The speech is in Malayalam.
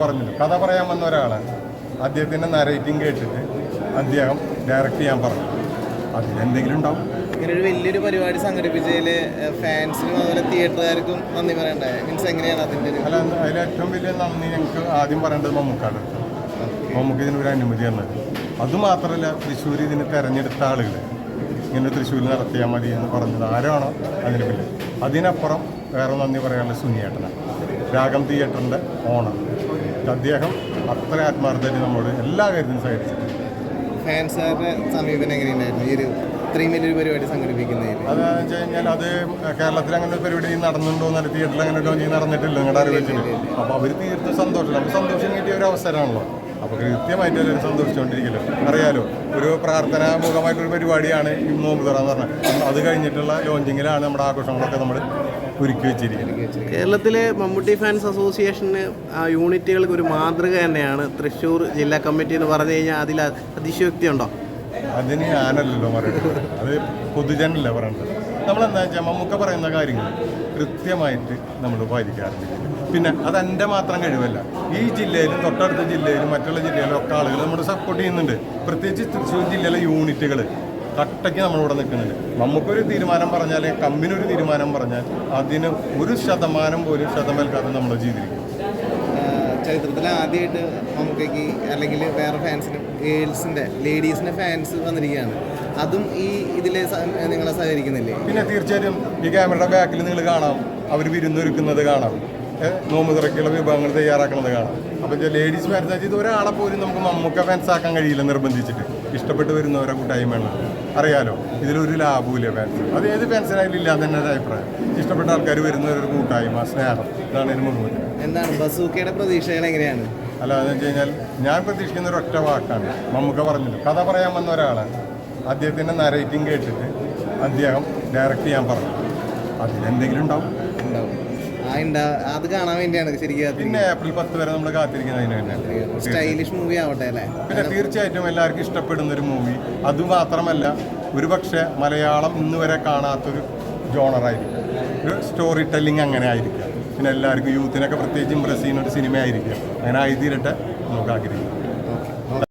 പറഞ്ഞില്ല കഥ പറയാൻ വന്ന ഒരാളാണ് അദ്ദേഹത്തിന്റെ നരേറ്റിംഗ് കേട്ടിട്ട് അദ്ദേഹം ഡയറക്റ്റ് ചെയ്യാൻ പറഞ്ഞു. അതിലെന്തെങ്കിലും ഉണ്ടാവും. ഇങ്ങനെ ഒരു വലിയൊരു പരിപാടി സംഘടിപ്പിച്ചതിൽ ഫാൻസിനും അതുപോലെ തിയേറ്ററുകാർക്കും നന്ദി പറയണ്ടേ? മീൻസ് എങ്ങനെയാണ് അതിന്റെ അല്ല അതിൽ ഏറ്റവും വലിയ നന്ദി ഞങ്ങൾക്ക് ആദ്യം പറയേണ്ടത് മമ്മൂക്കാട് മമ്മൂക്ക് ഇതിനൊരു അനുമതി തന്നത്. അതുമാത്രമല്ല തൃശ്ശൂർ ഇതിന് തിരഞ്ഞെടുത്ത ആളുകൾ ഇങ്ങനെ തൃശ്ശൂരിൽ നടത്തിയാൽ മതി എന്ന് പറഞ്ഞത് ആരാണോ അതിന് പിന്നെ അതിനപ്പുറം വേറെ നന്ദി പറയാനുള്ള സുനിയേട്ടനാണ്. രാഗം തിയേറ്ററിന്റെ ഓണർ. അദ്ദേഹം അത്ര ആത്മാർത്ഥമായിട്ട് നമ്മോട് എല്ലാ കാര്യത്തിനും സഹകരിച്ചു ഫാൻസുകാരുടെ സമീപനം എങ്ങനെയുണ്ടായിരുന്നു? ഈ ഒരു ഇത്രയും വലിയൊരു പരിപാടി സംഘടിപ്പിക്കുന്നതിൽ അതെന്ന് വെച്ച് കഴിഞ്ഞാൽ അത് കേരളത്തിൽ അങ്ങനെ ഒരു പരിപാടി നടന്നുണ്ടോ എന്നാലും തിയേറ്ററിൽ അങ്ങനെ ലോഞ്ച് നടന്നിട്ടില്ല നിങ്ങളുടെ അറിവ് വെച്ചിട്ട്. അപ്പോൾ അവർ തീർത്തും സന്തോഷം. നമുക്ക് സന്തോഷം കിട്ടിയ ഒരു അവസരമാണല്ലോ. അപ്പോൾ കൃത്യമായിട്ട് എല്ലാവരും സന്തോഷിച്ചുകൊണ്ടിരിക്കല്ലോ. അറിയാലോ ഒരു പ്രാർത്ഥനാമുഖമായിട്ടൊരു പരിപാടിയാണ് ഈ നോമ്പ് തുറ എന്ന് പറഞ്ഞാൽ അത് കഴിഞ്ഞിട്ടുള്ള ലോഞ്ചിങ്ങിലാണ് നമ്മുടെ ആഘോഷങ്ങളൊക്കെ നമ്മൾ ഒരുക്കി വെച്ചിരിക്കുന്നത് കേരളത്തിലെ മമ്മൂട്ടി ഫാൻസ് അസോസിയേഷന് ആ യൂണിറ്റുകൾക്ക് ഒരു മാതൃക തന്നെയാണ് തൃശ്ശൂർ ജില്ലാ കമ്മിറ്റി എന്ന് പറഞ്ഞു കഴിഞ്ഞാൽ അതിൽ അതിശയോക്തി ഉണ്ടോ അതിന് ഞാനല്ലല്ലോ പറയുന്നത് അത് പൊതുജനല്ല പറയുന്നത് നമ്മളെന്താ വെച്ചാൽ മമ്മൂക്ക പറയുന്ന കാര്യങ്ങൾ കൃത്യമായിട്ട് നമ്മൾ പാലിക്കാറുണ്ട് പിന്നെ അത് എന്റെ മാത്രം കഴിവല്ല. ഈ ജില്ലയിലും തൊട്ടടുത്ത ജില്ലയിലും മറ്റുള്ള ജില്ലയിലും ഒക്കെ ആളുകൾ നമ്മൾ സപ്പോർട്ട് ചെയ്യുന്നുണ്ട്. പ്രത്യേകിച്ച് തൃശ്ശൂർ ജില്ലയിലെ യൂണിറ്റുകൾ കട്ടയ്ക്ക് നമ്മളിവിടെ നിൽക്കുന്നുണ്ട്. നമുക്കൊരു തീരുമാനം പറഞ്ഞാൽ കമ്മിനൊരു തീരുമാനം പറഞ്ഞാൽ അതിന് ഒരു ശതമാനം പോലും ശതമേൽക്കാതെ നമ്മൾ ചെയ്തിരിക്കും ചരിത്രത്തിൽ ആദ്യമായിട്ട് മമ്മൂക്കയ്ക്ക് അല്ലെങ്കിൽ വേറെ ഫാൻസിന് ഗേൾസിന്റെ ലേഡീസിന്റെ ഫാൻസ് വന്നിരിക്കുകയാണ്. അതും ഈ ഇതിൽ നിങ്ങളെ സഹകരിക്കുന്നില്ലേ? പിന്നെ തീർച്ചയായിട്ടും ഈ ക്യാമറയുടെ ബാക്കിൽ നിങ്ങൾ കാണാം. അവർ വിരുന്നൊരുക്കുന്നത് കാണാം. നോമ്പ് തുറക്കുള്ള വിഭവങ്ങൾ തയ്യാറാക്കുന്നത് കാണാം. അപ്പം ലേഡീസ് മാരേജ് ഇത് ഒരാളെ പോലും നമുക്ക് മമ്മൂക്ക ഫാൻസ് ആക്കാൻ കഴിയില്ല നിർബന്ധിച്ചിട്ട്. ഇഷ്ടപ്പെട്ട് വരുന്നവരെ കൂട്ടായ്മയാണ് അറിയാലോ ഇതിലൊരു ലാഭമില്ല ഫാൻസ് അത് ഏത് ഫാൻസിനായാലും ഇല്ലാതെ തന്നെ ഒരു അഭിപ്രായം. ഇഷ്ടപ്പെട്ട ആൾക്കാർ വരുന്നവരൊരു കൂട്ടായ്മ സ്നേഹം. ഇതാണ് ഇതിന് മുഴുവൻ എന്താണ് ബസൂക്കയുടെ പ്രതീക്ഷകൾ എങ്ങനെയാണ്? അല്ല എന്ന് വെച്ച് കഴിഞ്ഞാൽ ഞാൻ പ്രതീക്ഷിക്കുന്ന ഒരു ഒറ്റ വാക്കാണ്. മമ്മൂക്ക പറഞ്ഞില്ല. കഥ പറയാൻ വന്ന ഒരാളാണ് അദ്ദേഹത്തിന്റെ നരേറ്റിംഗ് കേട്ടിട്ട് അദ്ദേഹം ഡയറക്റ്റ് ചെയ്യാൻ പറഞ്ഞു. അതിലെന്തെങ്കിലും ഉണ്ടാവും. ഉണ്ടാവും. അത് കാണാൻ വേണ്ടിയാണ് ശരിക്കും പിന്നെ ഏപ്രിൽ പത്ത് വരെ നമ്മൾ സ്റ്റൈലിഷ് മൂവി ആവട്ടെ അല്ലേ? പിന്നെ തീർച്ചയായിട്ടും എല്ലാവർക്കും ഇഷ്ടപ്പെടുന്ന ഒരു മൂവി അതുമാത്രമല്ല ഒരുപക്ഷെ മലയാളം ഇന്ന് വരെ കാണാത്തൊരു ജോണറായിരിക്കും ഒരു സ്റ്റോറി ടെല്ലിംഗ് അങ്ങനെ ആയിരിക്കാം. പിന്നെ എല്ലാവർക്കും യൂത്തിനൊക്കെ പ്രത്യേകിച്ച് ഇമ്പ്രസ് ചെയ്യുന്ന ഒരു സിനിമ ആയിരിക്കാം. അങ്ങനെ ആയിത്തീരട്ടെ നമുക്ക് ആഗ്രഹിക്കാം